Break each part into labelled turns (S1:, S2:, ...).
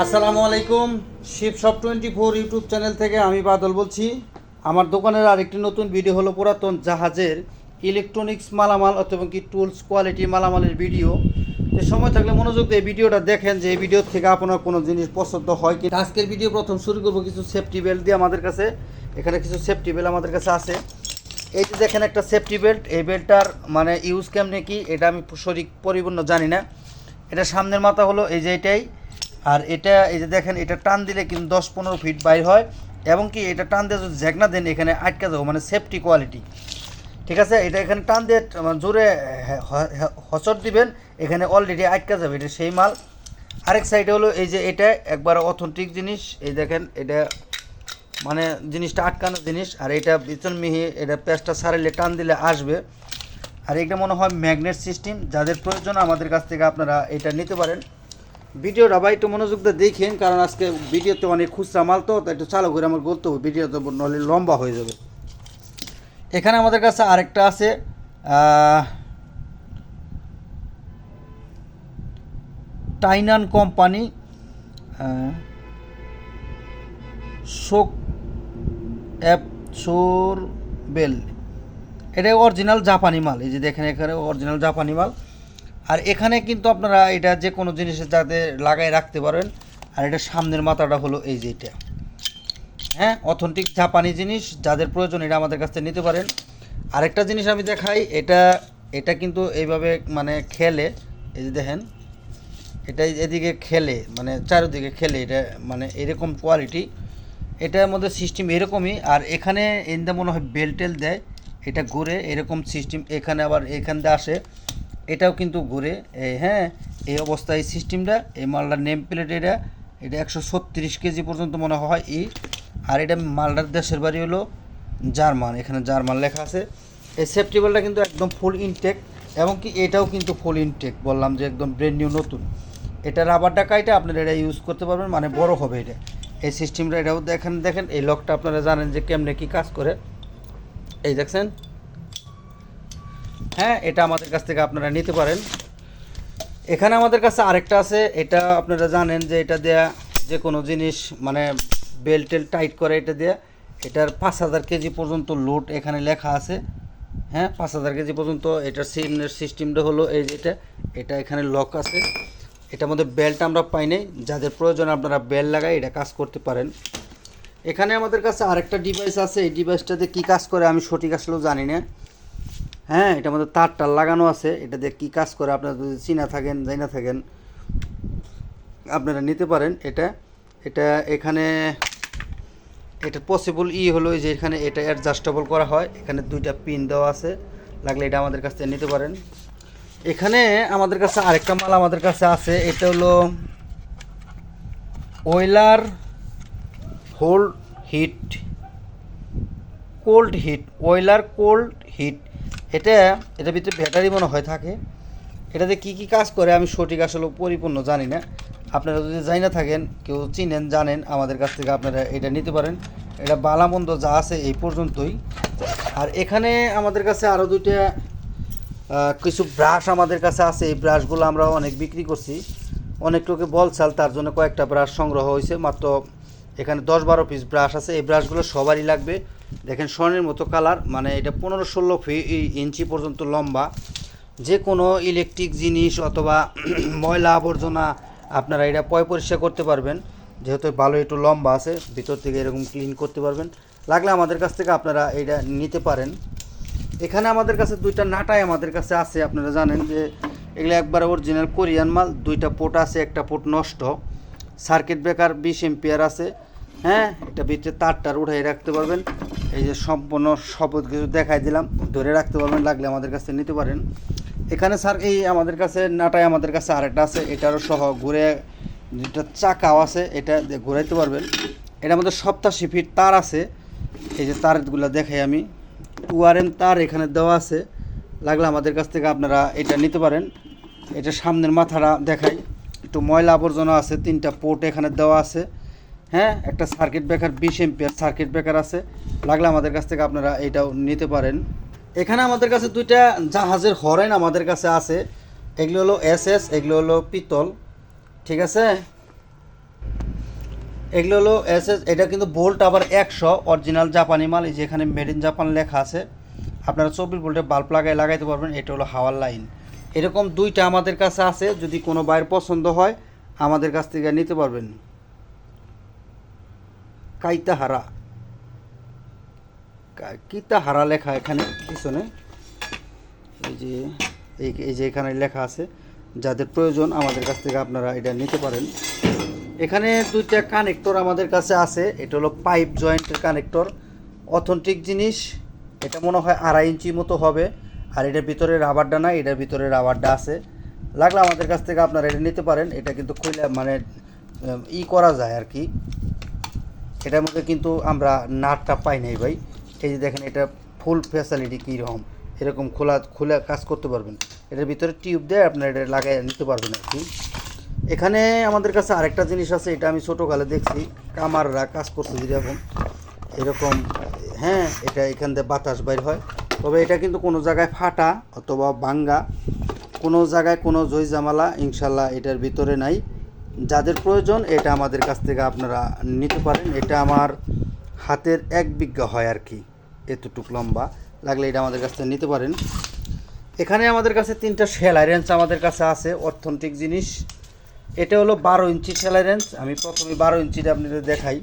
S1: আসসালামু আলাইকুম। শিব সব টোয়েন্টি ফোর ইউটিউব চ্যানেল থেকে আমি বাদল বলছি। আমার দোকানের আরেকটি নতুন ভিডিও হলো পুরাতন জাহাজের ইলেকট্রনিক্স মালামাল অথবা কি টুলস কোয়ালিটি মালামালের ভিডিও। তো সময় থাকলে মনোযোগ দিয়ে ভিডিওটা দেখেন যে এই ভিডিও থেকে আপনার কোনো জিনিস পছন্দ হয় কি আজকের ভিডিও প্রথম শুরু করব কিছু সেফটি বেল্ট দিয়ে আমাদের কাছে। এখানে কিছু সেফটি বেল্ট আমাদের কাছে আছে। এই যে দেখেন একটা সেফটি বেল্ট এই বেল্টটার মানে ইউজ কেমনে কি, এটা আমি সঠিক পরিপূর্ণ জানি না। এটা সামনের মাথা হলো এই যে এটাই। আর এটা, এই যে দেখেন, এটা টান দিলে কিন্তু দশ পনেরো ফিট বাইর হয়। এবং কি, এটা টান দিয়ে যদি জ্যাকনা দেন, এখানে আটকে যাব মানে সেফটি কোয়ালিটি ঠিক আছে? এটা এখানে টান দিয়ে মানে জোরে হচর দিবেন, এখানে অলরেডি আটকে যাবে, এটা সেই মাল। আরেক সাইডে হলো, এই যে এটা একবার অথেন্টিক জিনিস, এই দেখেন, এটা মানে জিনিসটা আটকানো জিনিস, আর এটা বিচন মিহি, এটা পেঁচটা সারাইলে টান দিলে আসবে। আর এটা মনে হয় ম্যাগনেট সিস্টেম যাদের প্রয়োজন, আমাদের কাছ থেকে আপনারা এটা নিতে পারেন। ভিডিওটা ভাই একটু মনোযোগ দিয়ে দেখেন, কারণ আজকে ভিডিওতে অনেক খুচরা মাল তো একটু চালু করে আমার বলতে হবে ভিডিওতে নলে লম্বা হয়ে যাবে। এখানে আমাদের কাছে আরেকটা আছে টাইনান কোম্পানি শোক অ্যাপ সোর বেল এটা অরিজিনাল জাপানি মাল, এই যে দেখেন এখানে অরিজিনাল জাপানি মাল। আর এখানে কিন্তু আপনারা এটা যে কোনো জিনিসের যাতে লাগাই রাখতে পারেন, আর এটা সামনের মাথাটা হলো এই যে এটা। হ্যাঁ অথেন্টিক জাপানি জিনিস, যাদের প্রয়োজন এটা আমাদের কাছ থেকে নিতে পারেন। আরেকটা জিনিস আমি দেখাই, এটা এটা কিন্তু এইভাবে মানে খেলে, এই যে দেখেন, এটা এদিকে খেলে মানে চারিদিকে খেলে, এটা মানে এরকম কোয়ালিটি এটার মধ্যে সিস্টেম এরকমই, আর এখানে এনদা মনে হয় বেলটেল দেয়, এটা ঘুরে এরকম সিস্টেম এখানে আবার এখান দিয়ে আসে। এটাও কিন্তু ঘুরে এই হ্যাঁ এই অবস্থায় এই সিস্টেমটা এই মালটার নেম প্লেট এটা এটা একশো ছত্রিশ কেজি পর্যন্ত মনে হয় ই। আর এটা মালটার দেশের বাড়ি হলো জার্মান, এখানে জার্মান লেখা আছে। এই সেফটিবলটা কিন্তু একদম ফুল ইনটেক এবং কি এটাও কিন্তু ফুল ইনটেক বললাম যে একদম ব্র্যান্ড নিউ নতুন। এটা রাবার ডাকাইটা আপনারা এটা ইউজ করতে পারবেন মানে বড় হবে এটা। এই সিস্টেমটা এটাও দেখেন দেখেন, এই লকটা আপনারা জানেন যে কেমনে কি কাজ করে। এই দেখছেন হ্যাঁ এটা আমাদের কাছ থেকে আপনারা নিতে পারেন। এখানে আমাদের কাছে আরেকটা আছে, এটা আপনারা জানেন যে এটা দেয়া যে কোনো জিনিস মানে বেল্ট টেল টাইট করে এটা দেয়া, এটার পাঁচ হাজার কেজি পর্যন্ত লোড এখানে লেখা আছে। হ্যাঁ পাঁচ হাজার কেজি পর্যন্ত এটার সিনের সিস্টেমটা হলো এই যে এটা এটা এখানে লক আছে। এটার মধ্যে বেল্ট আমরা পাই নাই, যাদের প্রয়োজন আপনারা বেল্ট লাগাই এটা কাজ করতে পারেন। এখানে আমাদের কাছে আরেকটা ডিভাইস আছে, এই ডিভাইসটাতে কী কাজ করে আমি সঠিক আসলেও জানি না। হ্যাঁ এটার মধ্যে তার টার লাগানো আছে। এটা দিয়ে কী কাজ করে? আপনারা যদি চিনা থাকেন যাই না থাকেন, আপনারা নিতে পারেন। এটা এটা এখানে, এটা পসিবল ই হলো যে এখানে এটা অ্যাডজাস্টেবল করা হয়। এখানে দুইটা পিন দেওয়া আছে। লাগলে এটা আমাদের কাছ থেকে নিতে পারেন। এখানে আমাদের কাছে আরেকটা মাল আমাদের কাছে আছে। এটা হলো ওয়েলার hold heat cold heat ওয়েলার cold heat এটা এটার ভিতরে ব্যাটারি মনে হয় থাকে। এটাতে কি কি কাজ করে আমি সঠিক আসলে পরিপূর্ণ জানি না। আপনারা যদি জানি না থাকেন, কেউ চিনেন, জানেন, আমাদের কাছ থেকে আপনারা এটা নিতে পারেন। এটা বালামন্দ যা আছে এই পর্যন্তই। আর এখানে আমাদের কাছে আরও দুইটা কিছু ব্রাশ আমাদের কাছে আছে। এই ব্রাশগুলো আমরা অনেক বিক্রি করছি। অনেক লোকে বলছাল তার জন্য কয়েকটা ব্রাশ সংগ্রহ হয়েছে। মাত্র এখানে দশ বারো পিস ব্রাশ আছে। এই ব্রাশগুলো সবারই লাগবে। দেখেন স্বর্ণের মতো কালার মানে এটা পনেরো ষোলো ইঞ্চি পর্যন্ত লম্বা। যে কোনো ইলেকট্রিক জিনিস অথবা ময়লা আবর্জনা, আপনারা এটা পয় পরিষ্কার করতে পারবেন। যেহেতু ভালো একটু লম্বা আছে, ভিতর থেকে এরকম ক্লিন করতে পারবেন। লাগলে আমাদের কাছ থেকে আপনারা এটা নিতে পারেন। এখানে আমাদের কাছে দুইটা নাটাই আমাদের কাছে আছে, আপনারা জানেন যে এগুলো একবার অরিজিনাল কোরিয়ান মাল, দুইটা পোট আছে, একটা পোট নষ্ট। সার্কিট ব্রেকার বিশ এম্পিয়ার আছে। হ্যাঁ এটা ভিতরে তারটার উঠাই রাখতে পারবেন। এই যে সম্পূর্ণ শপথ কিছু দেখাই দিলাম, ধরে রাখতে পারবেন, লাগলে আমাদের কাছে নিতে পারেন। এখানে স্যার, এই আমাদের কাছে নাটাই আমাদের কাছে আরেকটা আছে, এটারও সহ ঘুরে যেটা চাকাও আছে, এটা ঘুরাইতে পারবেন। এটা আমাদের সপ্তাশি ফিট তার আছে, এই যে তারগুলো দেখাই আমি। টু আর এম তার এখানে দেওয়া আছে, লাগলে আমাদের কাছ থেকে আপনারা এটা নিতে পারেন। এটা সামনের মাথাটা দেখাই, একটু ময়লা আবর্জনা আছে, তিনটা পোর্ট এখানে দেওয়া আছে। হ্যাঁ একটা সার্কিট ব্রেকার বিশ এম্পিয়ার সার্কিট ব্রেকার আছে। লাগলে আমাদের কাছ থেকে আপনারা এটাও নিতে পারেন। এখানে আমাদের কাছে দুইটা জাহাজের হরেন আমাদের কাছে আছে। এগুলো হলো এস এস, এগুলো হলো পিতল, ঠিক আছে? এগুলো হলো এস এস, এটা কিন্তু বোল্ট আবার একশো অরিজিনাল জাপানি মাল, এই যে এখানে মেড ইন জাপান লেখা আছে। আপনারা চব্বিশ ভোল্টে বাল্ব লাগাই লাগাইতে পারবেন, এটা হলো হাওয়ার লাইন এরকম দুইটা আমাদের কাছে আছে, যদি কোনো বাইর পছন্দ হয়, আমাদের কাছ থেকে নিতে পারবেন। কাইতাহারা। কিতাহারা লেখা এখানে, পিছনে। এই যে, এই এই যে এখানে লেখা আছে, যাদের প্রয়োজন আমাদের কাছ থেকে আপনারা এটা নিতে পারেন। এখানে দুইটা কানেক্টর আমাদের কাছে আছে, এটা হলো পাইপ জয়েন্টের কানেক্টর। অথেন্টিক জিনিস, এটা মনে হয় আড়াই ইঞ্চি মতো হবে, আর এটার ভিতরে রাবারটা নাই এটার ভিতরে রাবারটা আছে। লাগলে আমাদের কাছ থেকে আপনারা এটা নিতে পারেন, এটা কিন্তু খুলে মানে ই করা যায় আর কি। এটার মধ্যে কিন্তু আমরা নাটটা পাই নাই ভাই। এই যে দেখেন, এটা ফুল ফ্যাসিলিটি কীরকম? এরকম খোলা খোলা কাজ করতে পারবেন। এটার ভিতরে টিউব দিয়ে আপনার এটা লাগাই নিতে পারবেন আর কি। এখানে আমাদের কাছে আরেকটা জিনিস আছে, এটা আমি ছোটোকালে দেখছি। কামাররা কাজ করছে যেরকম। এরকম হ্যাঁ এটা এখান দিয়ে বাতাস বাইর হয়। তবে এটা কিন্তু কোনো জায়গায় ফাটা অথবা ভাঙ্গা। কোনো জায়গায় কোনো জয় জামালা ইনশাল্লাহ এটার ভিতরে নাই। যাদের প্রয়োজন, এটা আমাদের কাছ থেকে আপনারা নিতে পারেন। এটা আমার হাতের এক বিঘা হয় আর কি, এতটুক লম্বা। লাগলে এটা আমাদের কাছ থেকে নিতে পারেন। এখানে আমাদের কাছে তিনটা সেলাই রেঞ্জ আমাদের কাছে আছে অর্থনৈতিক জিনিস। এটা হলো বারো ইঞ্চি সেলাই রেঞ্জ আমি প্রথমে বারো ইঞ্চিটা আপনাদের দেখাই।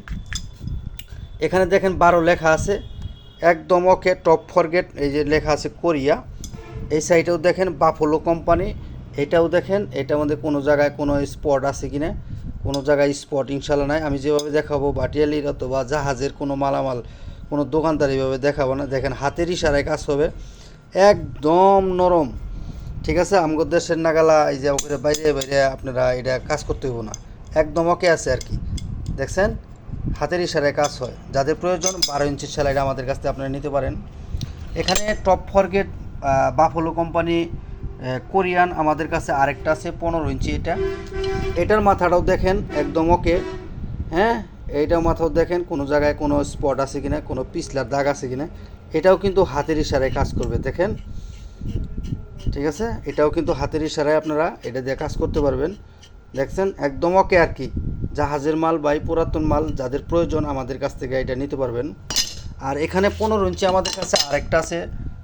S1: এখানে দেখেন বারো লেখা আছে। একদম ওকে টপ ফরগেট এই যে লেখা আছে কোরিয়া। এই সাইডেও দেখেন বাফলো কোম্পানি। এটাও দেখেন এটার মধ্যে কোনো জায়গায় কোনো স্পট আছে কি না কোনো জায়গায় স্পট ইনশাল্লাহ নাই। আমি যেভাবে দেখাবো, বাটিয়ালির অথবা জাহাজের কোনো মালামাল, কোনো দোকানদার এইভাবে দেখাবো না। দেখেন, হাতের ইশারায় কাজ হবে। একদম নরম। ঠিক আছে? আমগর দেশের নাগালা এই যে ওখানে বাইরে বাইরে আপনারা এটা কাজ করতে হইব না। একদম ওকে আছে আর কি। দেখছেন? হাতের ইশারায় কাজ হয়। যাদের প্রয়োজন বারো ইঞ্চির সেলাইটা আমাদের কাছ থেকে আপনারা নিতে পারেন। এখানে top forget Buffalo company Korean আমাদের কাছে আরেকটা আছে, পনেরো ইঞ্চি এটা। এটার মাথাটাও দেখেন একদম ওকে। হ্যাঁ এইটাও মাথাও দেখেন কোনো জায়গায় কোনো স্পট আছে কিনা, কোনো পিছলার দাগ আছে কিনা। এটাও কিন্তু হাতের ইশারায় কাজ করবে, দেখেন। ঠিক আছে? এটাও কিন্তু হাতের ইশারায় আপনারা এটা দিয়ে কাজ করতে পারবেন। দেখছেন? একদম ওকে আর কি। জাহাজের মাল বাই পুরাতন মাল, যাদের প্রয়োজন আমাদের কাছ থেকে এটা নিতে পারবেন। আর এখানে পনেরো ইঞ্চি আমাদের কাছে আরেকটা আছে,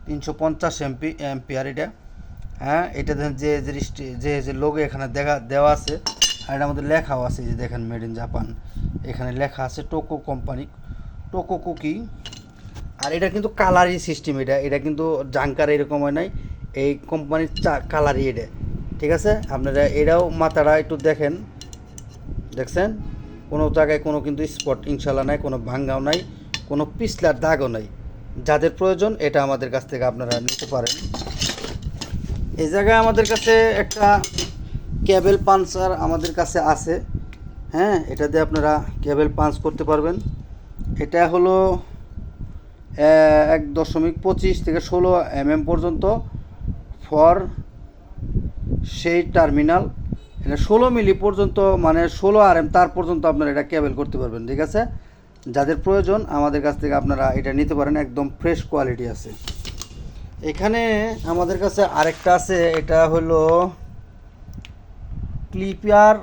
S1: তিনশো পঞ্চাশ এমপি, এমপিআর এটা। হ্যাঁ এটা দেখেন যে রিস্টি- যে যে লোগো এখানে দেখা, দেওয়া আছে, আর এটার মধ্যে লেখাও আছে যে দেখেন মেড ইন জাপান এখানে লেখা আছে টোকো কোম্পানি টোকো কুকি আর এটা কিন্তু কালারই সিস্টেম এটা এটা কিন্তু জাঙ্কার এরকম হয় নাই। এই কোম্পানির চা কালারই এটা, ঠিক আছে? আপনারা এটাও মাথাটা একটু দেখেন। দেখছেন? কোনো জায়গায় কোনো কিন্তু স্পট ইনশাল্লাহ নাই, কোনো ভাঙ্গাও নাই, কোনো পিছলার দাগও নাই। যাদের প্রয়োজন, এটা আমাদের কাছ থেকে আপনারা নিতে পারেন। এই জায়গায় আমাদের কাছে একটা ক্যাবেল পাঞ্চার আমাদের কাছে আছে। হ্যাঁ এটা দিয়ে আপনারা ক্যাবেল পাঞ্চ করতে পারবেন। এটা হলো এক দশমিক পঁচিশ থেকে ষোলো এমএম পর্যন্ত ফর সেই টার্মিনাল। এটা ষোলো মিলি পর্যন্ত মানে ষোলো আর এম তার পর্যন্ত আপনারা এটা কেবল করতে পারবেন, ঠিক আছে? যাদের প্রয়োজন, আমাদের কাছ থেকে আপনারা এটা নিতে পারেন, একদম ফ্রেশ কোয়ালিটি আছে। এখানে আমাদের কাছে আরেকটা আছে, এটা হলো ক্লিপার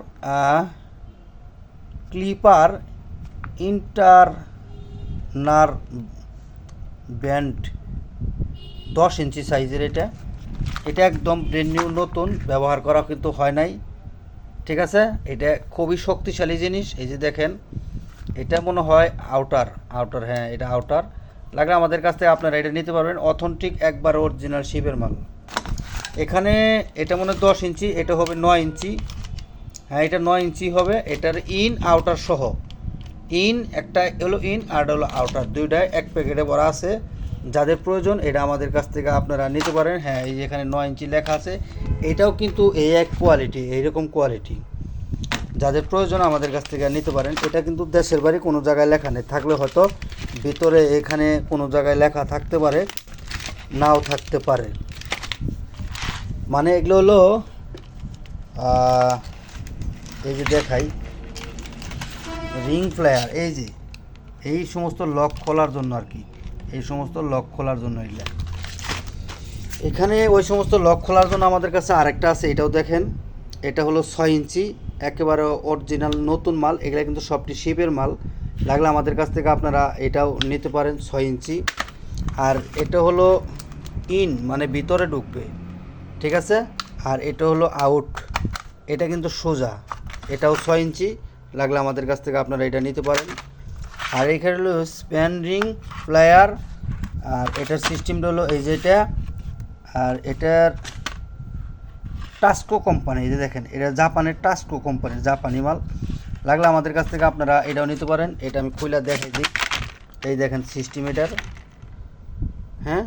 S1: ক্লিপার ইন্টারনার ব্যান্ড, দশ ইঞ্চি সাইজের এটা। এটা একদম ব্রেন নিউ নতুন, ব্যবহার করা কিন্তু হয় নাই। ঠিক আছে? এটা খুবই শক্তিশালী জিনিস। এই যে দেখেন, এটা মনে হয় আউটার আউটার হ্যাঁ এটা আউটার লাগলে আমাদের কাছ থেকে আপনারা এটা নিতে পারবেন। অথেন্টিক একবার অরিজিনাল শিবের মাল। এখানে এটা মনে হয় দশ ইঞ্চি, এটা হবে নয় ইঞ্চি। হ্যাঁ এটা নয় ইঞ্চি হবে। এটার ইন আউটার সহ। ইন একটা হলো ইন আর হলো আউটার দুইটাই এক প্যাকেটে ভরা আছে। যাদের প্রয়োজন, এটা আমাদের কাছ থেকে আপনারা নিতে পারেন। হ্যাঁ এই এখানে নয় ইঞ্চি লেখা আছে। এটাও কিন্তু এই এক কোয়ালিটি এইরকম কোয়ালিটি যাদের প্রয়োজন আমাদের কাছ থেকে নিতে পারেন, এটা কিন্তু দেশের বাড়ি কোনো জায়গায় লেখা নেই। থাকলে হয়তো ভিতরে এখানে কোনো জায়গায় লেখা থাকতে পারে, নাও থাকতে পারে। মানে এগুলো হলো এই যে দেখাই, রিং প্লেয়ার এই যে, এই সমস্ত লক খোলার জন্য আর কি, এই সমস্ত লক খোলার জন্য এগুলা। এখানে ওই সমস্ত লক খোলার জন্য আমাদের কাছে আরেকটা আছে, এটাও দেখেন, এটা হলো ছয় ইঞ্চি একেবারে অরিজিনাল নতুন মাল, এগুলা কিন্তু সবটি শিপের মাল। লাগলে আমাদের কাছ থেকে আপনারা এটাও নিতে পারেন ছয় ইঞ্চি। আর এটা হলো ইন মানে ভিতরে ঢুকবে। ঠিক আছে? আর এটা হলো আউট এটা কিন্তু সোজা। এটাও ছয় ইঞ্চি। লাগলে আমাদের কাছ থেকে আপনারা এটা নিতে পারেন। আর এখানে হলো স্প্যান রিং প্লেয়ার আর এটার সিস্টেমটা হলো এই যেটা আর এটার টাস্কো কোম্পানি এই যে দেখেন, এটা জাপানের টাস্কো কোম্পানির জাপানি মাল। লাগলে আমাদের কাছ থেকে আপনারা এটাও নিতে পারেন। এটা আমি খুলে দেখাই দিই। এই দেখেন সিস্টেম এটার হ্যাঁ?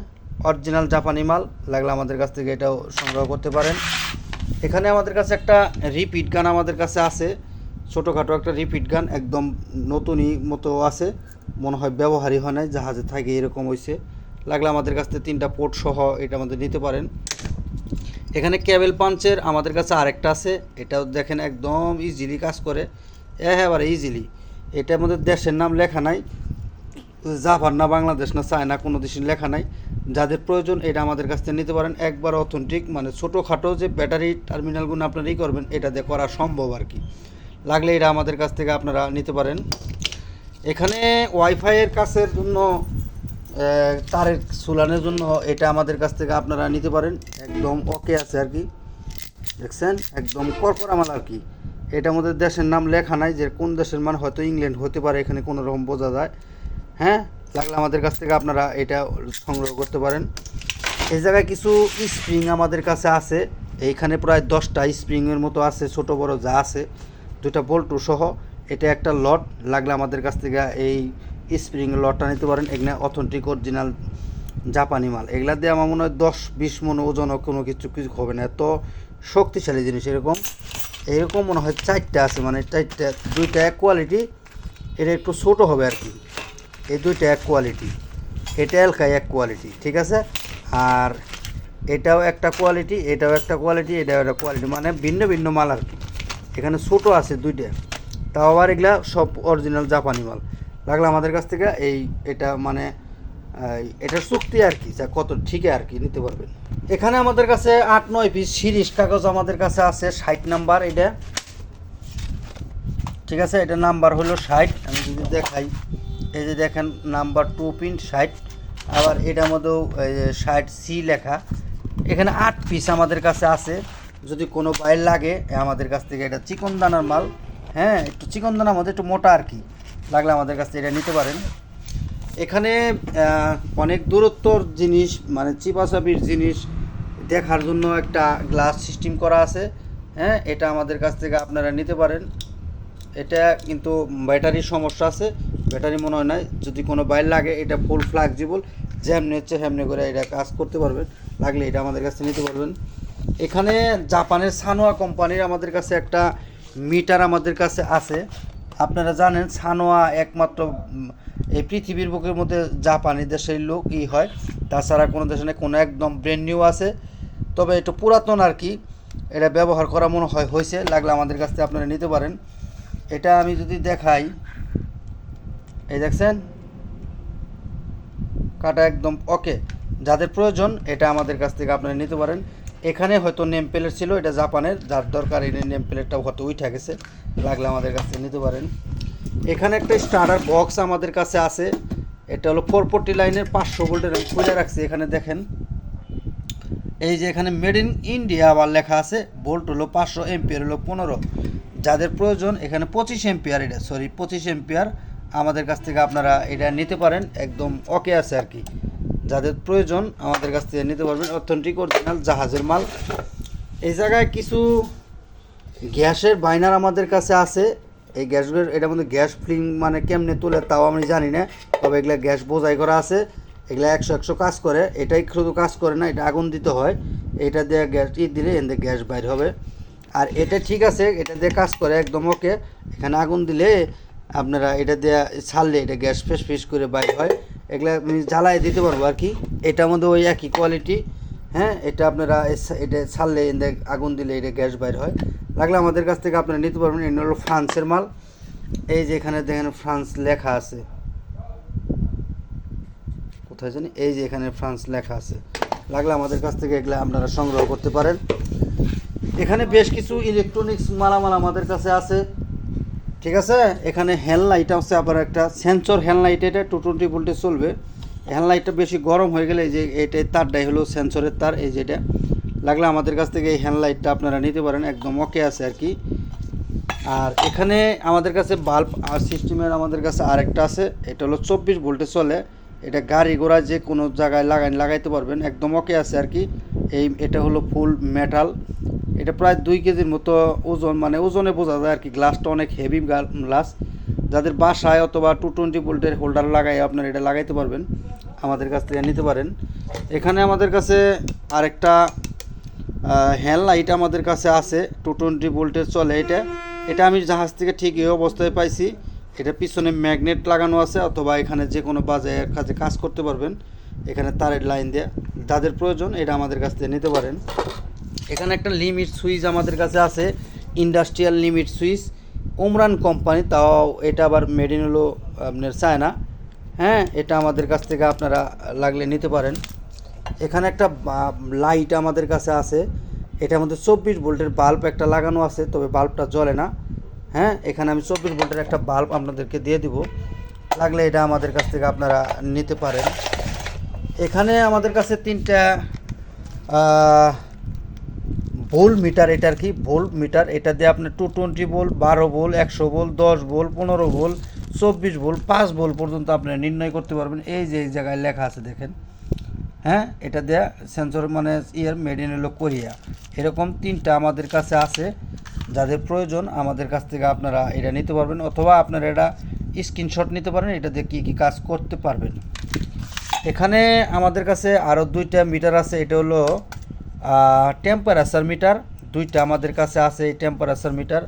S1: অরিজিনাল জাপানি মাল। লাগলে আমাদের কাছ থেকে এটাও সংগ্রহ করতে পারেন। এখানে আমাদের কাছে একটা রিপিট গান আমাদের কাছে আছে। ছোটোখাটো একটা রিপিট গান একদম নতুনই মতো আছে। মনে হয় ব্যবহারই হয় নাই, জাহাজে থাকে এরকম হয়েছে লাগলে আমাদের কাছ থেকে তিনটা পোর্ট সহ এটা আমাদের নিতে পারেন। এখানে কেবল পাঞ্চের আমাদের কাছে আরেকটা আছে। এটাও দেখেন একদম ইজিলি কাজ করে। একেবারে ইজিলি এটার মধ্যে দেশের নাম লেখা নাই। জাপান না বাংলাদেশ না চায়না কোনো দেশের লেখা নাই। যাদের প্রয়োজন এটা আমাদের কাছ থেকে নিতে পারেন। একবার অথেন্টিক মানে ছোটোখাটো যে ব্যাটারি টার্মিনালগুলো আপনারা ই করবেন, এটা দিয়ে করা সম্ভব আর কি। লাগলে এটা আমাদের কাছ থেকে আপনারা নিতে পারেন। এখানে ওয়াইফাইয়ের কাছের জন্য তারের সুলানের জন্য এটা আমাদের কাছ থেকে আপনারা নিতে পারেন। একদম ওকে আছে আর কি। দেখছেন? একদম করকরা মাল আর কি। এটা আমাদের দেশের নাম লেখা নাই যে কোন দেশের মান হয়তো ইংল্যান্ড হতে পারে, এখানে কোনো রকম বোঝা যায়। হ্যাঁ? লাগলে আমাদের কাছ থেকে আপনারা এটা সংগ্রহ করতে পারেন। এই জায়গায় কিছু স্প্রিং আমাদের কাছে আছে। এইখানে প্রায় দশটা স্প্রিংয়ের মতো আছে, ছোট, বড় যা আছে। দুটা বল্টু সহ। এটা একটা লট। লাগলে আমাদের কাছ থেকে এই স্প্রিং লটটা নিতে পারেন। এখানে অথেন্টিক অরিজিনাল জাপানি মাল। এগুলা দিয়ে আমার মনে হয় দশ, বিশ মন ওজন কোনো কিছু কিছু হবে না। এত শক্তিশালী জিনিস এরকম। এরকম মনে হয় চারটা আছে মানে চারটা, দুইটা এক কোয়ালিটি এটা একটু ছোটো হবে আর কি। এই দুইটা এক কোয়ালিটি এটা এলকাই এক কোয়ালিটি ঠিক আছে? আর এটাও একটা কোয়ালিটি এটাও একটা কোয়ালিটি এটাও একটা কোয়ালিটি মানে ভিন্ন ভিন্ন মাল আর কি। এখানে ছোটো আছে দুইটা। তাও আবার এগুলা সব অরিজিনাল জাপানি মাল। লাগলে আমাদের কাছ থেকে এই এটা মানে এটার চুক্তি আর কি, যা কত ঠিকই আর কি নিতে পারবেন। এখানে আমাদের কাছে আট, নয় পিস সিরিজ কাগজ আমাদের কাছে আছে, ষাট নাম্বার এটা। ঠিক আছে, এটা নাম্বার হলো ষাট, আমি যদি দেখাই, এই যে দেখেন নাম্বার টু পিন ষাট, আবার এটার মধ্যেও ষাট সি লেখা। এখানে আট পিস আমাদের কাছে আছে, যদি কোনো বাইর লাগে আমাদের কাছ থেকে এটা চিকন দানার মাল হ্যাঁ একটু চিকন দানার মধ্যে একটু মোটা আর কি। লাগলে আমাদের কাছ এটা নিতে পারেন। এখানে অনেক দূরত্বর জিনিস মানে চিপাচাপির জিনিস দেখার জন্য একটা গ্লাস সিস্টেম করা আছে। হ্যাঁ এটা আমাদের কাছ থেকে আপনারা নিতে পারেন। এটা কিন্তু ব্যাটারির সমস্যা আছে। ব্যাটারি মনে হয় নাই, যদি কোনো বাইর লাগে, এটা ফুল ফ্লেক্সিবল যেমনি হচ্ছে হেমনি করে এটা কাজ করতে পারবেন। লাগলে এটা আমাদের কাছে নিতে পারবেন। এখানে জাপানের সানোয়া কোম্পানির আমাদের কাছে একটা মিটার আমাদের কাছে আছে। আপনারা জানেন সানোয়া একমাত্র এই পৃথিবীর বুকের মধ্যে জাপানি দেশের লোকই হয়। তাছাড়া কোনো দেশে নেই, কোনো একদম ব্র্যান্ড নিউ আছে। তবে একটু পুরাতন আর কি এটা ব্যবহার করা মনে হয় হয়েছে লাগলে আমাদের কাছ থেকে আপনারা নিতে পারেন। এটা আমি যদি দেখাই এই দেখছেন? কাটা একদম ওকে যাদের প্রয়োজন এটা আমাদের কাছ থেকে আপনারা নিতে পারেন। এখানে হয়তো নেম প্লেট ছিল, এটা জাপানের। যার দরকার এই নেম প্লেটটাও হয়তো উঠে গেছে, লাগলে আমাদের কাছ নিতে পারেন। এখানে একটা স্টার্টার বক্স আমাদের কাছে আছে, এটা হলো ফোর ফোরটি লাইনের পাঁচশো ভোল্টের আমি খুলে রাখছি এখানে দেখেন। এই যে এখানে মেড ইন ইন্ডিয়া আবার লেখা আছে ভোল্ট হলো পাঁচশো এম্পিয়ার হলো পনেরো। যাদের প্রয়োজন, এখানে পঁচিশ এম্পিয়ার এটা সরি পঁচিশ এম্পিয়ার আমাদের কাছ থেকে আপনারা এটা নিতে পারেন, একদম ওকে আছে আর কি। যাদের প্রয়োজন আমাদের কাছ থেকে নিতে পারবেন অথেন্টিক অরিজিনাল জাহাজের মাল। এই জায়গায় কিছু গ্যাসের বাইনার আমাদের কাছে আছে। এই গ্যাসগুলোর এটার মধ্যে গ্যাস ফিলিং মানে কেমনে তোলে তাও আমি জানি না, তবে এগুলা গ্যাস বোঝাই করা আছে। এগুলা একশো একশো কাজ করে। এটাই শুধু কাজ করে না, এটা আগুন দিতে হয়। এটা দিয়ে গ্যাস ই দিলে এতে গ্যাস বাইর হবে। আর এটা ঠিক আছে, এটা দিয়ে কাজ করে, একদম ওকে এখানে আগুন দিলে আপনারা এটা দিয়ে ছাড়লে এটা গ্যাস ফেস ফেস করে বাইর হয়। এগুলা আমি জ্বালায় দিতে পারব আর কি। এটার মধ্যে ওই একই কোয়ালিটি হ্যাঁ? এটা আপনারা এটা ছাড়লে আগুন দিলে এটা গ্যাস বাইর হয়। লাগলে আমাদের কাছ থেকে আপনারা নিতে পারবেন। এটা হলো ফ্রান্সের মাল। এই যে এখানে দেখেন ফ্রান্স লেখা আছে। কোথায় জানি? এই যে এখানে ফ্রান্স লেখা আছে। লাগলে আমাদের কাছ থেকে এগুলো আপনারা সংগ্রহ করতে পারেন। এখানে বেশ কিছু ইলেকট্রনিক্স মালামাল আমাদের কাছে আছে। ঠিক আছে? এখানে হ্যান্ড লাইট আছে, আবার একটা সেন্সর হ্যান্ড লাইট এটা টু টোয়েন্টি ভোল্টে চলবে। হ্যান্ড লাইটটা বেশি গরম হয়ে গেলে এই যে এটাই তারটাই হলো সেন্সরের তার, এই যেটা লাগলে আমাদের কাছ থেকে এই হ্যান্ড লাইটটা আপনারা নিতে পারেন, একদম ওকে আছে আর কি। আর এখানে আমাদের কাছে বাল্ব আর সিস্টেমের আমাদের কাছে আরেকটা আছে, এটা হলো চব্বিশ ভোল্টে চলে। এটা গাড়ি ঘোড়া যে কোনো জায়গায় লাগাই লাগাইতে পারবেন, একদম ওকে আছে আর কি। এই এটা হলো ফুল মেটাল এটা প্রায় দুই কেজির মতো ওজন মানে ওজনে বোঝা যায় আর কি। গ্লাসটা অনেক হেভি গ্লাস। যাদের বাসায় অথবা টু টোয়েন্টি ভোল্টের হোল্ডার লাগাই, আপনারা এটা লাগাইতে পারবেন। আমাদের কাছ থেকে নিতে পারেন। এখানে আমাদের কাছে আরেকটা হ্যান্ড লাইট আমাদের কাছে আছে। টু টোয়েন্টি ভোল্টের চলে এটা। এটা আমি জাহাজ থেকে ঠিক এই অবস্থায় পাইছি। এটা পিছনে ম্যাগনেট লাগানো আছে, অথবা এখানে যে কোনো বাজে কাজে কাজ করতে পারবেন। এখানে তারের লাইন দিয়ে। যাদের প্রয়োজন, এটা আমাদের কাছ থেকে নিতে পারেন। এখানে একটা লিমিট সুইচ আমাদের কাছে আছে ইন্ডাস্ট্রিয়াল লিমিট সুইচ। উমরান কোম্পানি, তাও এটা আবার মেড ইন হলো আপনার চায়না। হ্যাঁ এটা আমাদের কাছ থেকে আপনারা লাগলে নিতে পারেন। এখানে একটা লাইট আমাদের কাছে আছে। এটার মধ্যে চব্বিশ ভোল্টের বাল্ব একটা লাগানো আছে, তবে বাল্বটা জ্বলে না। হ্যাঁ এখানে আমি চব্বিশ ভোল্টের একটা বাল্ব আপনাদেরকে দিয়ে দিব। লাগলে এটা আমাদের কাছ থেকে আপনারা নিতে পারেন। এখানে আমাদের কাছে তিনটা ভোল মিটার এটা আর কি? ভোল মিটার, এটা দিয়ে আপনি টু টোয়েন্টি ভোল বারো ভোল একশো ভোল দশ ভোল পনেরো ভোল চব্বিশ ভোল পাঁচ ভোল পর্যন্ত আপনি নির্ণয় করতে পারবেন। এই যে এই জায়গায় লেখা আছে দেখেন। হ্যাঁ? এটা দেয়া সেন্সর মানে ইয়ার মেড ইন হলো কোরিয়া। এরকম তিনটা আমাদের কাছে আছে, যাদের প্রয়োজন আমাদের কাছ থেকে আপনারা এটা নিতে পারবেন, অথবা আপনারা এটা স্ক্রিনশট নিতে পারেন, এটা দিয়ে কী কী কাজ করতে পারবেন। এখানে আমাদের কাছে আরও দুইটা মিটার আছে, এটা হলো টেম্পারেচার মিটার দুইটা আমাদের কাছে আছে এই টেম্পারেচার মিটার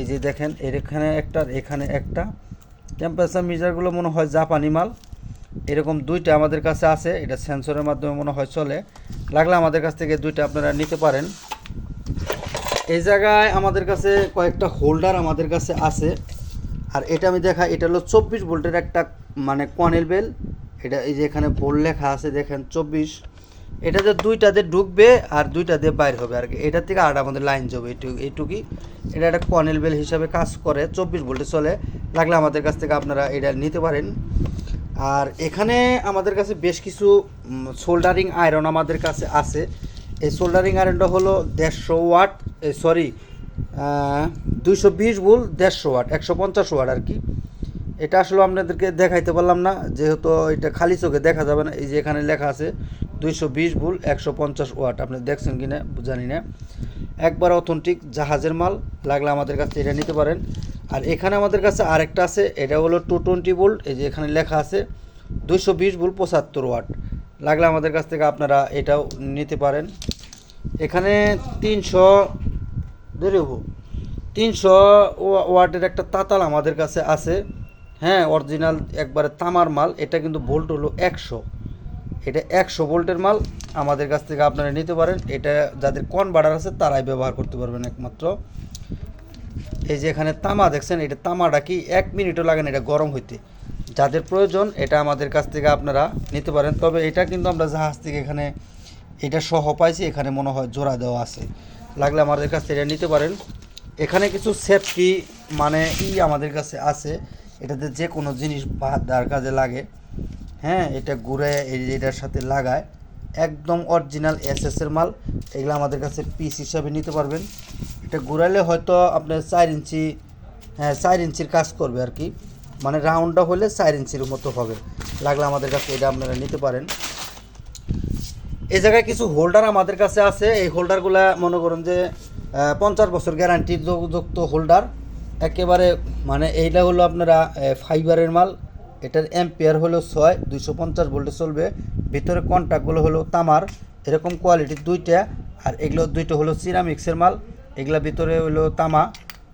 S1: এই যে দেখেন এখানে একটা এখানে একটা। টেম্পারেচার মিটারগুলো মনে হয় জাপানি মাল। এরকম দুইটা আমাদের কাছে আছে, এটা সেন্সরের মাধ্যমে মনে হয় চলে। লাগলে আমাদের কাছ থেকে দুইটা আপনারা নিতে পারেন। এই জায়গায় আমাদের কাছে কয়েকটা হোল্ডার আমাদের কাছে আছে। আর এটা আমি দেখা, এটা হলো চব্বিশ ভোল্টের একটা মানে কনেল বেল। এটা এই যে এখানে ভোল্ট লেখা আছে, দেখেন, চব্বিশ। এটাতে দুইটাতে ঢুকবে আর দুইটা দিয়ে বাইর হবে আর কি। এটার থেকে আর আমাদের লাইন যাবে এইটুকু এইটুকুই এটা একটা কনেল বেল হিসাবে কাজ করে, চব্বিশ ভোল্টে চলে। লাগলে আমাদের কাছ থেকে আপনারা এটা নিতে পারেন। আর এখানে আমাদের কাছে বেশ কিছু সোল্ডারিং আয়রন আমাদের কাছে আছে। এই সোল্ডারিং আয়রনটা হলো দেড়শো ওয়াট সরি দুইশো বিশ বুল দেড়শো ওয়াট, একশো পঞ্চাশ ওয়াট আর কি। এটা আসলে আপনাদেরকে দেখাইতে পারলাম না, যেহেতু এটা খালি চোখে দেখা যাবে না, এই যে এখানে লেখা আছে দুইশো বিশ বুল একশো পঞ্চাশ ওয়াট, আপনি দেখছেন কি না জানি না। একবার অথেন্টিক জাহাজের মাল লাগলে আমাদের কাছে এটা নিতে পারেন। আর এখানে আমাদের কাছে আরেকটা আছে, এটা হলো টু টোয়েন্টি ভোল্ট এই যে এখানে লেখা আছে দুইশো বিশ ভোল্ট পঁচাত্তর ওয়াট, লাগলে আমাদের কাছ থেকে আপনারা এটাও নিতে পারেন। এখানে তিনশো হো তিনশো ওয়াটের একটা তাতাল আমাদের কাছে আছে। হ্যাঁ অরিজিনাল একবারে তামার মাল, এটা কিন্তু ভোল্ট হলো একশো। এটা একশো ভোল্টের মাল, আমাদের কাছ থেকে আপনারা নিতে পারেন। এটা যাদের কনভার্টার আছে, তারাই ব্যবহার করতে পারবেন একমাত্র। এই যে এখানে তামা দেখছেন, এটা তামাটা কি? এক মিনিটও লাগে না, এটা গরম হইতে। যাদের প্রয়োজন, এটা আমাদের কাছ থেকে আপনারা নিতে পারেন। তবে এটা কিন্তু আমরা জাহাজ থেকে এখানে, এটা সহ পাইছি, এখানে মনে হয় জোড়া দেওয়া আছে। লাগলে আমাদের কাছ থেকে এটা নিতে পারেন। এখানে কিছু সেফটি মানে ই আমাদের কাছে আছে। এটাতে যে কোনো জিনিস বাঁধার কাজে লাগে হ্যাঁ এটা ঘুরে এটার সাথে লাগায়, একদম অরিজিনাল এসএসের মাল, এগুলো আমাদের কাছে পিস হিসাবে নিতে পারবেন। এটা ঘুরাইলে হয়তো আপনার চার ইঞ্চি হ্যাঁ চার ইঞ্চির কাজ করবে আর কি। মানে রাউন্ডটা হলে চার ইঞ্চির মতো হবে। লাগলে আমাদের কাছে এটা আপনারা নিতে পারেন। এই জায়গায় কিছু হোল্ডার আমাদের কাছে আছে। এই হোল্ডারগুলা মনে করুন যে পঞ্চাশ বছর গ্যারান্টি যুক্ত হোল্ডার একেবারে মানে এইটা হলো আপনারা ফাইবারের মাল। এটার অ্যাম্পিয়ার হলো ছয়, দুইশো পঞ্চাশ ভোল্টে চলবে। ভিতরে কন্ট্যাক্টগুলো হলো তামার। এরকম কোয়ালিটির দুইটা। আর এগুলো দুইটা হলো সিরামিক্সের মাল। এগুলা ভিতরে হলো তামা।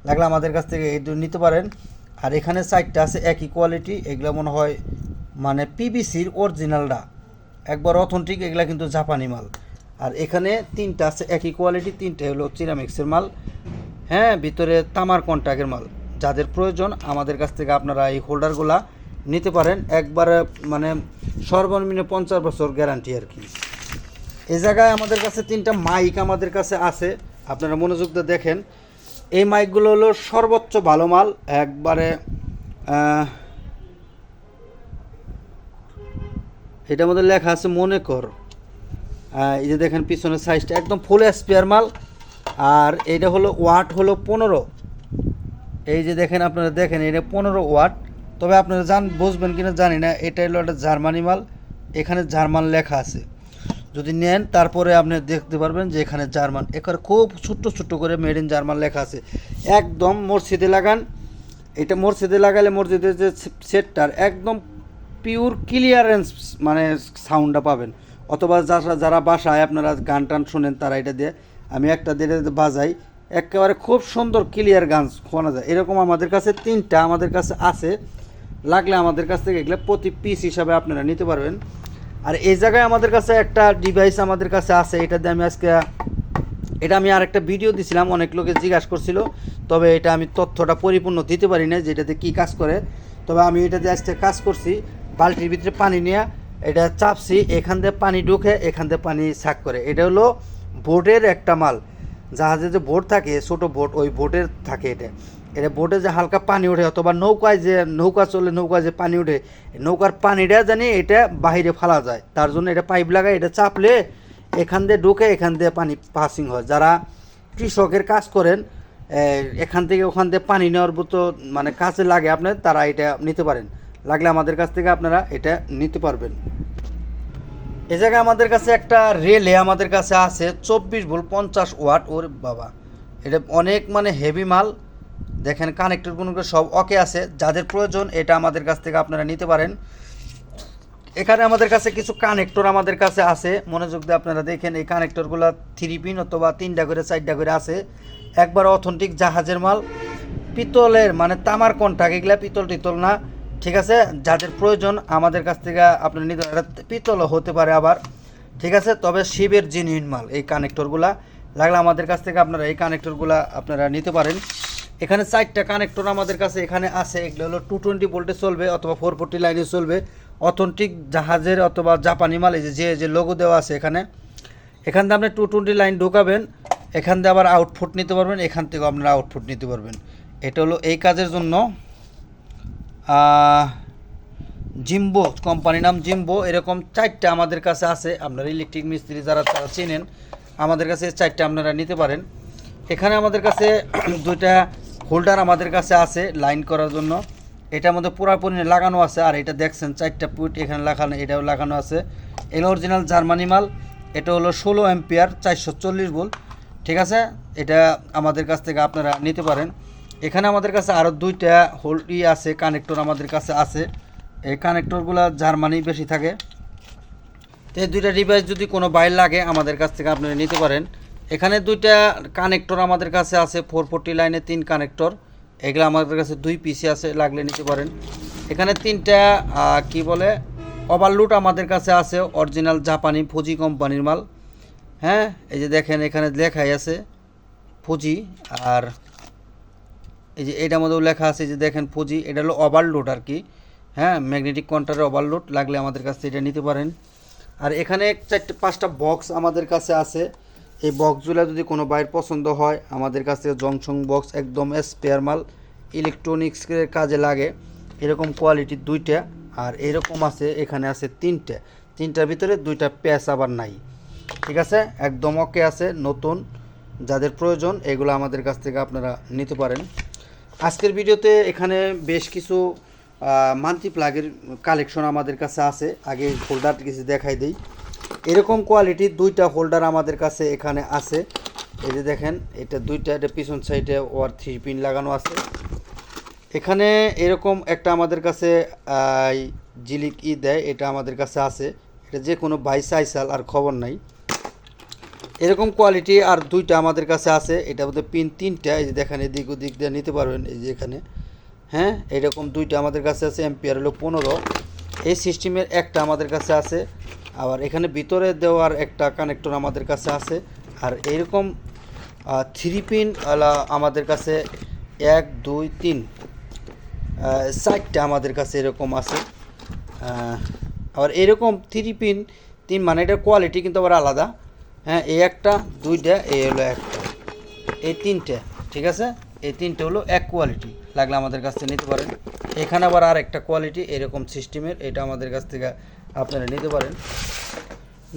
S1: লাগলে আমাদের কাছ থেকে এই নিতে পারেন। আর এখানে সাইডটা আছে একই কোয়ালিটি এগুলো মনে হয় মানে পিবিসির অরিজিনালটা একবার অথেন্টিক এগুলা কিন্তু জাপানি মাল। আর এখানে তিনটা আছে একই কোয়ালিটি তিনটে হলো সিরামিক্সের মাল। হ্যাঁ ভিতরে তামার কন্ট্যাক্টের মাল? যাদের প্রয়োজন, আমাদের কাছ থেকে আপনারা এই হোল্ডারগুলা নিতে পারেন। একবার মানে সর্বনিম্ন পঞ্চাশ বছর গ্যারান্টি আর কি। এই জায়গায় আমাদের কাছে তিনটা মাইক আমাদের কাছে আছে। আপনারা মনোযোগ দিয়ে দেখেন। এই মাইকগুলো হলো সর্বোচ্চ ভালো মাল। একবারে এটার মধ্যে লেখা আছে মনে কর এই যে দেখেন, পিছনের সাইজটা একদম ফুল স্পেয়ার মাল। আর এটা হলো ওয়াট হলো পনেরো। এই যে দেখেন আপনারা দেখেন, এটা পনেরো ওয়াট। তবে আপনারা জান, বুঝবেন কিনা জানি না, এটা হলো একটা জার্মানি মাল। এখানে জার্মান লেখা আছে। যদি নেন, তারপরে আপনি দেখতে পারবেন যে এখানে জার্মান, এখানে খুব ছোট্ট ছোট্ট করে মেড ইন জার্মান লেখা আছে। একদম মসজিদে লাগান। এটা মসজিদে লাগালে মসজিদের যে সেটটার একদম পিওর ক্লিয়ারেন্স মানে সাউন্ডটা পাবেন। অথবা যারা যারা বাসায় আপনারা গান টান শোনেন, তারা এটা দিয়ে আমি একটা দিয়ে বাজাই, একেবারে খুব সুন্দর ক্লিয়ার গান শোনা যায়। এরকম আমাদের কাছে তিনটা আমাদের কাছে আছে। লাগলে আমাদের কাছ থেকে এগুলো প্রতি পিস হিসাবে আপনারা নিতে পারবেন। আর এই জায়গায় আমাদের কাছে একটা ডিভাইস আমাদের কাছে আছে, এটা দিয়ে আমি আজকে, এটা আমি আরেকটা ভিডিও দিছিলাম, অনেক লোকে জিজ্ঞাসা করছিল, তবে এটা আমি তথ্যটা পরিপূর্ণ দিতে পারি না যে এটাতে কী কাজ করে। তবে আমি এটাতে আজকে কাজ করছি, বালতির ভিতরে পানি নিয়ে, এটা চাপছি, এখান দিয়ে পানি ঢুকে, এখান দিয়ে পানি ছাক করে। এটা হলো বোটের একটা মাল, জাহাজে যে বোট থাকে, ছোট বোট, ওই বোটের থাকে এটা। এটা বোটে যে হালকা পানি ওঠে, অথবা নৌকায় যে, নৌকা চলে, নৌকায় যে পানি ওঠে, নৌকার পানিটা জানি এটা বাইরে ফালা যায়। তার জন্য এটা পাইপ লাগায়, এটা চাপলে এখান দিয়ে ঢুকে, এখান দিয়ে পানি পাসিং হয়। যারা কৃষকের কাজ করেন এখান থেকে ওখান থেকে পানি নেওয়ার মতো মানে কাজে লাগে আপনার, তারা এটা নিতে পারেন। লাগলে আমাদের কাছ থেকে আপনারা এটা নিতে পারবেন। এ জায়গায় আমাদের কাছে একটা রেলে আমাদের কাছে আছে চব্বিশ ভোল্ট পঞ্চাশ ওয়াট ওর বাবা। এটা অনেক মানে হেভি মাল। দেখেন কানেক্টরগুলো সব ওকে আছে। যাদের প্রয়োজন এটা আমাদের কাছ থেকে আপনারা নিতে পারেন। এখানে আমাদের কাছে কিছু কানেক্টর আমাদের কাছে আছে। মনোযোগ দিয়ে আপনারা দেখেন এই কানেক্টরগুলো থ্রি পিন অথবা তিনটা করে চারটা করে আছে। একবার অথেন্টিক জাহাজের মাল। পিতলের মানে তামার কন্টাক এগুলা পিতল টিতল না। ঠিক আছে? যাদের প্রয়োজন আমাদের কাছ থেকে আপনার নিতে পিতলও হতে পারে আবার। ঠিক আছে? তবে শিবের জেনুইন মাল এই কানেক্টরগুলা লাগলে আমাদের কাছ থেকে আপনারা এই কানেক্টরগুলা আপনারা নিতে পারেন। এখানে চারটা কানেক্টর আমাদের কাছে এখানে আছে। এগুলো হলো টু টোয়েন্টি ভোল্টে চলবে অথবা ফোর ফোরটি লাইনে চলবে। অথেন্টিক জাহাজের অথবা জাপানি মাল, এই যে যে যে লোগো দেওয়া আছে এখানে। এখান থেকে আপনি টু টোয়েন্টি লাইন ঢোকাবেন। এখান থেকে আবার আউটপুট নিতে পারবেন। এখান থেকেও আপনারা আউটপুট নিতে পারবেন। এটা হলো এই কাজের জন্য। জিম্বো কোম্পানির নাম জিম্বো, এরকম চারটা আমাদের কাছে আছে। আপনারা ইলেকট্রিক মিস্ত্রি যারা, তারা চেনেন। আমাদের কাছে চারটা আপনারা নিতে পারেন। এখানে আমাদের কাছে দুইটা হোল্ডার আমাদের কাছে আছে লাইন করার জন্য। এটা মধ্যে পুরাপুরি লাগানো আছে, আর এটা দেখছেন, চারটা পুট এখানে লাগানো এটাও লাগানো আছে। এগুলো অরিজিনাল জার্মানি মাল, এটা হলো ষোলো অ্যাম্পিয়ার চারশো চল্লিশ ভোল্ট ঠিক আছে? এটা আমাদের কাছ থেকে আপনারা নিতে পারেন। এখানে আমাদের কাছে আরও দুইটা হোল্ডই আছে কানেক্টর আমাদের কাছে আছে। এই কানেক্টরগুলো জার্মানি বেশি থাকে। তো এই দুইটা ডিভাইস যদি কোনো বাইর লাগে, আমাদের কাছ থেকে আপনারা নিতে পারেন। এখানে দুইটা কানেক্টর আমাদের কাছে আছে ফোর ফোরটি লাইনে তিন কানেক্টর এগুলো আমাদের কাছে দুই পিসি আছে, লাগলে নিতে পারেন। এখানে তিনটা কি বলে ওভারলুট আমাদের কাছে আছে অরিজিনাল জাপানি ফুজি কোম্পানির মাল। হ্যাঁ এই যে দেখেন, এখানে লেখাই আছে ফুজি আর এই যে এটার মধ্যেও লেখা আছে যে দেখেন ফুজি এটা হলো ওভারলোড আর কি। হ্যাঁ ম্যাগনেটিক কন্ট্রারের ওভারলোড লাগলে আমাদের কাছ থেকে এটা নিতে পারেন। আর এখানে চারটে, পাঁচটা বক্স আমাদের কাছে আছে। এই বক্সগুলো যদি কোনো বাইর পছন্দ হয়, আমাদের কাছে জংশন বক্স একদম স্পেয়ার মাল ইলেকট্রনিক্সের কাজে লাগে। এরকম কোয়ালিটির দুইটা, আর এরকম আছে, এখানে আছে তিনটে। তিনটার ভিতরে দুইটা প্যাচ আবার নাই। ঠিক আছে? একদম ওকে আছে, নতুন। যাদের প্রয়োজন, এগুলো আমাদের কাছ থেকে আপনারা নিতে পারেন। আজকের ভিডিওতে এখানে বেশ কিছু মান্থলি প্লাগের কালেকশন আমাদের কাছে আছে। আগে হোল্ডার কিছু দেখাই দিই। এরকম কোয়ালিটির দুইটা হোল্ডার আমাদের কাছে এখানে আছে। এই যে দেখেন, এটা দুইটা, এটা পিছন সাইডে ওয়ার থ্রি পিন লাগানো আছে। এখানে এরকম একটা আমাদের কাছে জিলিক ই দেয়, এটা আমাদের কাছে আছে। এটা যে কোনো বাই সাইসাল আর খবর নাই। এরকম কোয়ালিটি আর দুইটা আমাদের কাছে আছে। এটা মধ্যে পিন তিনটা, এই যে দেখেন এদিক ওদিক দিয়ে নিতে পারবেন, এই যে এখানে। হ্যাঁ এরকম দুইটা আমাদের কাছে আছে এম্পিয়ার হলো পনেরো। এই সিস্টেমের একটা আমাদের কাছে আছে। আবার এখানে ভিতরে দেওয়ার একটা কানেক্টর আমাদের কাছে আছে। আর এরকম থ্রি পিন আমাদের কাছে এক, দুই, তিন চারটা আমাদের কাছে এরকম আছে। আবার এরকম থ্রি পিন তিন মানে এটার কোয়ালিটি কিন্তু আবার আলাদা। হ্যাঁ এই একটা, দুইটা এই হলো একটা। এই তিনটে, ঠিক আছে? এই তিনটে হলো এক কোয়ালিটি লাগলে আমাদের কাছ থেকে নিতে পারেন। এখানে আবার আর একটা কোয়ালিটি এরকম সিস্টেমের এটা আমাদের কাছ থেকে আপনারা নিতে পারেন।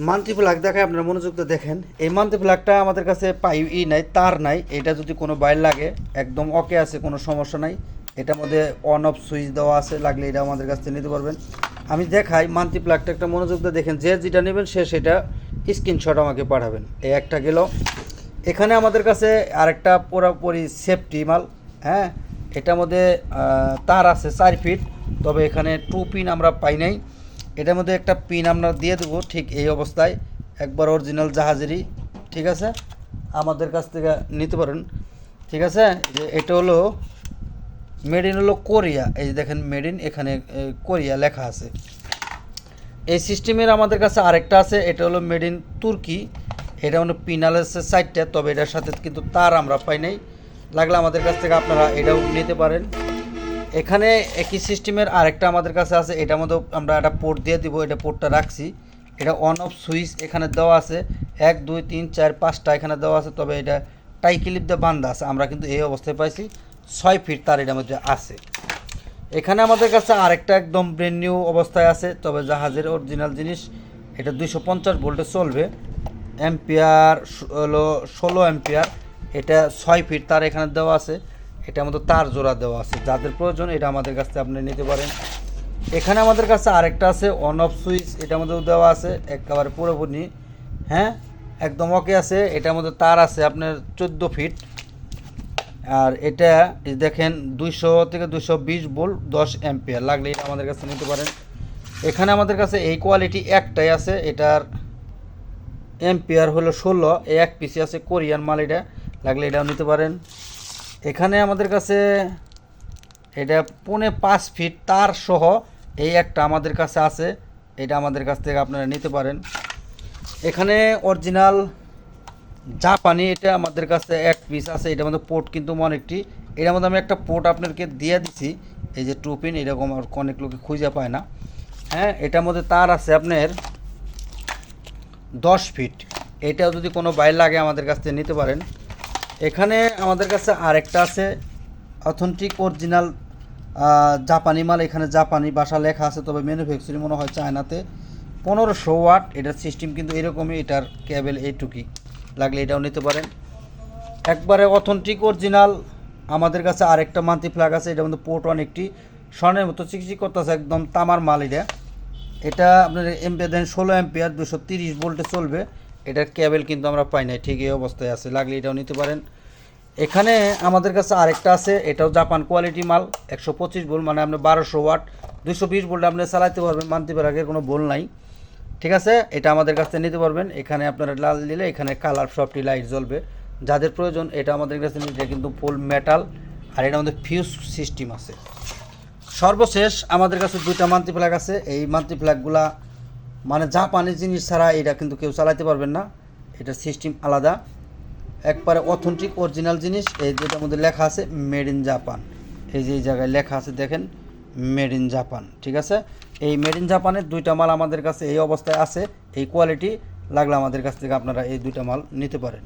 S1: মান্থলি প্লাগ দেখায়, আপনারা মনোযোগ দিয়ে দেখেন। এই মান্থলি প্লাগটা আমাদের কাছে পাই, ই নাই, তার নাই। এটা যদি কোনো বাইর লাগে, একদম ওকে আছে, কোনো সমস্যা নাই। এটার মধ্যে অন অফ সুইচ দেওয়া আছে, লাগলে এটা আমাদের কাছ থেকে নিতে পারবেন। আমি দেখাই মান্থলি প্লাগটা একটা মনোযোগ দিয়ে দেখেন। যে যেটা নেবেন, সে সেটা স্ক্রিনশট আমাকে পাঠাবেন। এই একটা গেল। এখানে আমাদের কাছে আরেকটা পুরোপুরি সেফটি মাল হ্যাঁ? এটার মধ্যে তার আছে চার ফিট তবে এখানে টু পিন আমরা পাই নাই। এটার মধ্যে একটা পিন আমরা দিয়ে দেবো ঠিক এই অবস্থায়। একবার অরিজিনাল জাহাজেরই, ঠিক আছে? আমাদের কাছ থেকে নিতে পারেন, ঠিক আছে? যে এটা হলো মেড ইন হলো কোরিয়া। এই দেখেন মেড ইন এখানে কোরিয়া লেখা আছে। এই সিস্টেমের আমাদের কাছে আরেকটা আছে, এটা হলো মেড ইন তুর্কি। এটা হলো পিনালেসের সাইডটা তবে এটার সাথে কিন্তু তার আমরা পাই নাই। লাগলে আমাদের কাছ থেকে আপনারা এটাও নিতে পারেন। এখানে একই সিস্টেমের আরেকটা আমাদের কাছে আছে, এটার মধ্যে আমরা একটা পোর্ট দিয়ে দিব, এটা পোর্টটা রাখছি। এটা অন অফ সুইচ এখানে দেওয়া আছে। এক, দুই, তিন, চার, পাঁচটা এখানে দেওয়া আছে, তবে এটা টাই ক্লিপ দিয়ে বান্ধা আছে। আমরা কিন্তু এই অবস্থায় পাইছি। ছয় ফিট তার এটার মধ্যে আছে। এখানে আমাদের কাছে আরেকটা একদম ব্রেন নিউ অবস্থায় আছে, তবে জাহাজের অরিজিনাল জিনিস, এটা দুইশো পঞ্চাশ ভোল্টে চলবে। অ্যাম্পিয়ার হলো ষোলো অ্যাম্পিয়ার এটা ছয় ফিট তার এখানে দেওয়া আছে, এটা মধ্যে তার জোড়া দেওয়া আছে। যাদের প্রয়োজন, এটা আমাদের কাছ আপনি নিতে পারেন। এখানে আমাদের কাছে আরেকটা আছে অন অফ সুইচ এটার মধ্যেও দেওয়া আছে, একেবারে পুরোপুরি। হ্যাঁ? একদম ওকে আছে এটার মধ্যে তার আছে আপনার চোদ্দ ফিট আর এটা দেখেন দুইশো থেকে দুইশো বিশ বোল্ট দশ অ্যাম্পিয়ার। লাগলে এটা আমাদের কাছে নিতে পারেন। এখানে আমাদের কাছে এই কোয়ালিটি একটাই আছে, এটার অ্যাম্পিয়ার হলো ষোলো এক পিসি আছে কোরিয়ান মাল এটা, লাগলে এটাও নিতে পারেন। এখানে আমাদের কাছে এটা পৌনে পাঁচ ফিট তার সহ এই একটা আমাদের কাছে আছে, এটা আমাদের কাছ থেকে আপনারা নিতে পারেন। এখানে অরিজিনাল জাপানি, এটা আমাদের কাছে এক পিস আছে এটার মধ্যে পোর্ট কিন্তু অনেকটি এটার মধ্যে আমি একটা পোর্ট আপনাকে দিয়ে দিছি। এই যে টু পিন এরকম আর অনেক লোকে খুঁজে পায় না। হ্যাঁ এটার মধ্যে তার আছে আপনার দশ ফিট এটাও যদি কোনো বাইর লাগে আমাদের কাছ থেকে নিতে পারেন। এখানে আমাদের কাছে আরেকটা আছে অথেন্টিক অরিজিনাল জাপানি মাল। এখানে জাপানি ভাষা লেখা আছে, তবে ম্যানুফ্যাকচারিং মনে হয় চায়নাতে। পনেরোশো ওয়াট, এটার সিস্টেম কিন্তু এরকমই, এটার কেবল এইটুকুই। লাগলে এটাও নিতে পারেন। একবারে অথেন্টিক অরিজিনাল আমাদের কাছে আরেকটা মান্থলি ফ্ল্যাগ আছে, এটা মধ্যে পোর্ট অনেকটি স্বর্ণের মতো চিকচিক করতেছে একদম তামার মাল এটা। এটা আপনার এমপিয়ার দেন ষোলো এমপিয়ার দুশো তিরিশ ভোল্টে চলবে। এটার কেবল কিন্তু আমরা পাই নাই, ঠিক এই অবস্থায় আছে, লাগলে এটাও নিতে পারেন। এখানে আমাদের কাছে আরেকটা আছে, এটাও জাপান কোয়ালিটি মাল, একশো পঁচিশ ভোল্ট মানে আপনি বারোশো ওয়াট দুশো বিশ ভোল্ট আপনি চালাতে পারবেন, মানতে পারাগের কোনো ভুল নাই। ঠিক আছে? এটা আমাদের কাছ নিতে পারবেন। এখানে আপনারা লাল দিলে এখানে কালার সবটি লাইট জ্বলবে। যাদের প্রয়োজন, এটা আমাদের কাছে নিতে কিন্তু ফুল মেটাল আর এটা আমাদের ফিউজ সিস্টেম আছে। সর্বশেষ আমাদের কাছে দুইটা মান্তি ফ্ল্যাগ আছে। এই মান্তি ফ্ল্যাগগুলা মানে জাপানি জিনিস ছাড়া এটা কিন্তু কেউ চালাতে পারবেন না। এটা সিস্টেম আলাদা। একবারে অথেন্টিক অরিজিনাল জিনিস। এই যেটার মধ্যে লেখা আছে মেড ইন জাপান এই যে জায়গায় লেখা আছে, দেখেন। মেড ইন জাপান, ঠিক আছে? এই মেড ইন জাপানের দুইটা মাল আমাদের কাছে এই অবস্থায় আছে, এই কোয়ালিটি লাগলে আমাদের কাছ থেকে আপনারা এই দুইটা মাল নিতে পারেন।